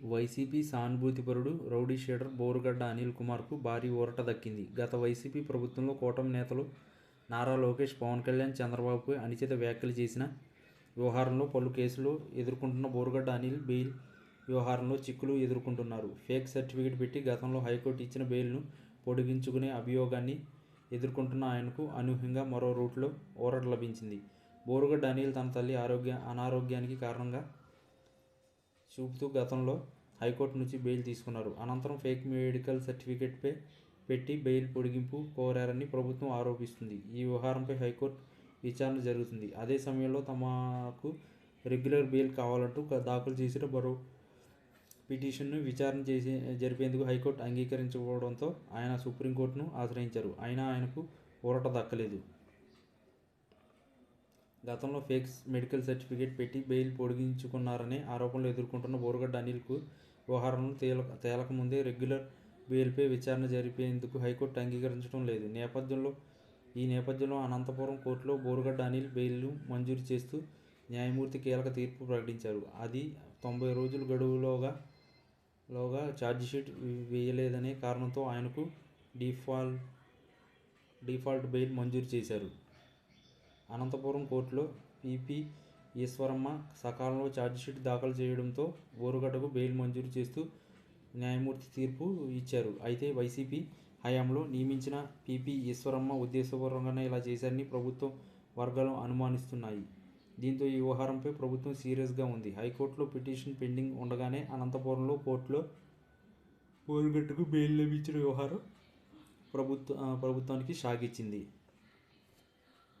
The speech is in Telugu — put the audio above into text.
వైసీపీ సానుభూతిపరుడు రౌడీ షీటర్ బోరుగడ్డ అనిల్ కుమార్కు భారీ ఊరట దక్కింది. గత వైసీపీ ప్రభుత్వంలో కూటమి నేతలు నారా లోకేష్ పవన్ కళ్యాణ్ చంద్రబాబుపై అనుచిత వ్యాఖ్యలు చేసిన వ్యవహారంలో పలు కేసులు ఎదుర్కొంటున్న బోరుగడ్డ అనిల్ బెయిల్ వ్యవహారంలో చిక్కులు ఎదుర్కొంటున్నారు. ఫేక్ సర్టిఫికేట్ పెట్టి గతంలో హైకోర్టు ఇచ్చిన బెయిల్ను పొడిగించుకునే అభియోగాన్ని ఎదుర్కొంటున్న ఆయనకు అనూహ్యంగా మరో రూట్లో ఊరట లభించింది. బోరుగడ్డ అనిల్ తన తల్లి ఆరోగ్య అనారోగ్యానికి కారణంగా చూపుతూ గతంలో హైకోర్టు నుంచి బెయిల్ తీసుకున్నారు. అనంతరం ఫేక్ మెడికల్ సర్టిఫికేట్పై పెట్టి బెయిల్ పొడిగింపు కోరారని ప్రభుత్వం ఆరోపిస్తుంది. ఈ వ్యవహారంపై హైకోర్టు విచారణ జరుగుతుంది. అదే సమయంలో తమకు రెగ్యులర్ బెయిల్ కావాలంటూ దాఖలు చేసిన మరో పిటిషన్ను విచారణ చేసే జరిపేందుకు హైకోర్టు అంగీకరించకపోవడంతో ఆయన సుప్రీంకోర్టును ఆశ్రయించారు. అయినా ఆయనకు ఊరట దక్కలేదు. గతంలో ఫేక్ మెడికల్ సర్టిఫికేట్ పెట్టి బెయిల్ పొడిగించుకున్నారనే ఆరోపణలు ఎదుర్కొంటున్న బోరుగడ్డ అనిల్కు వ్యవహారంలో తేల తేలకముందే రెగ్యులర్ బెయిల్పై విచారణ జరిపేందుకు హైకోర్టు అంగీకరించడం లేదు. నేపథ్యంలో ఈ నేపథ్యంలో అనంతపురం కోర్టులో బోరుగడ్డ అనిల్ బెయిల్ను మంజూరు చేస్తూ న్యాయమూర్తి కీలక తీర్పు ప్రకటించారు. అది తొంభై రోజుల గడువులోగా లోగా ఛార్జిషీట్ వేయలేదనే కారణంతో ఆయనకు డిఫాల్ట్ డిఫాల్ట్ బెయిల్ మంజూరు చేశారు. అనంతపురం కోర్టులో పీపీ ఈశ్వరమ్మ సకాలంలో ఛార్జిషీట్ దాఖలు చేయడంతో బోరుగడ్డకు బెయిల్ మంజూరు చేస్తూ న్యాయమూర్తి తీర్పు ఇచ్చారు. అయితే వైసీపీ హయాంలో నియమించిన పీపీ ఈశ్వరమ్మ ఉద్దేశపూర్వకంగానే ఇలా చేశారని ప్రభుత్వం వర్గాలు అనుమానిస్తున్నాయి. దీంతో ఈ వ్యవహారంపై ప్రభుత్వం సీరియస్గా ఉంది. హైకోర్టులో పిటిషన్ పెండింగ్ ఉండగానే అనంతపురంలో కోర్టులో బోరుగడ్డకు బెయిల్ లభించిన వ్యవహారం ప్రభుత్వ ప్రభుత్వానికి షాక్ ఇచ్చింది.